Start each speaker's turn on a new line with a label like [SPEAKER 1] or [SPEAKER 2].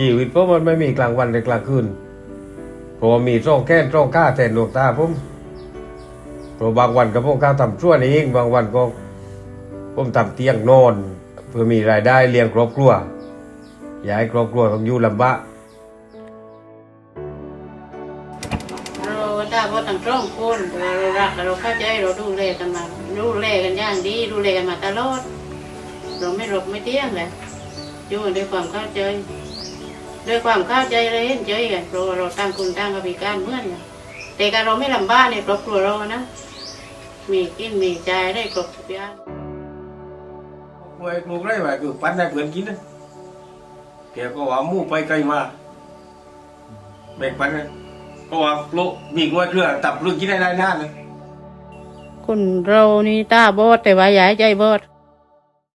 [SPEAKER 1] ชีวิตผมมันไม่มีกลางวันและกลางคืนเพราะมีร่องแก้นร่องก้าแทนดวงตาผมเพราะบางวันก็ผมข้าทำชั่วเอง บางวันก็ผมทำเตียงนอนเพื่อมีรายได้เลี้ยงครอบครัวอย่าให้ครอบครัวต้องอยู่ลำบาก
[SPEAKER 2] เราถ้าว่าต่างตรงคนเรารักเราเข้าใจเราดูแลกันมาดูแลกันอย่างดีดูแลกันมาตลอดเราไม่หลบไม่เตี้ยงเลยอยู่กันด้วยความเข้าใจ ด้วยความเข้าใจเลยเห็นใจกันเพราะว่าเราตั้งคนตั้งกับพิการเหมือนกันแต่การเราไม่ลำบากในครอบครัวเรานะ มีกินมีใจได้ครบทุกอย่าง
[SPEAKER 1] กล้วยปลูกได้ไหมคือปั้นให้เพื่อนกินนะแกก็ว่าหมู่ไปไกลมาแบ่งปันนะก็ว่าปลูกมีกล้วยเครือตับปลูกกินได้ได้นานเลย
[SPEAKER 2] คนเรานี่ตาบอดแต่ว่าอยายใจบอด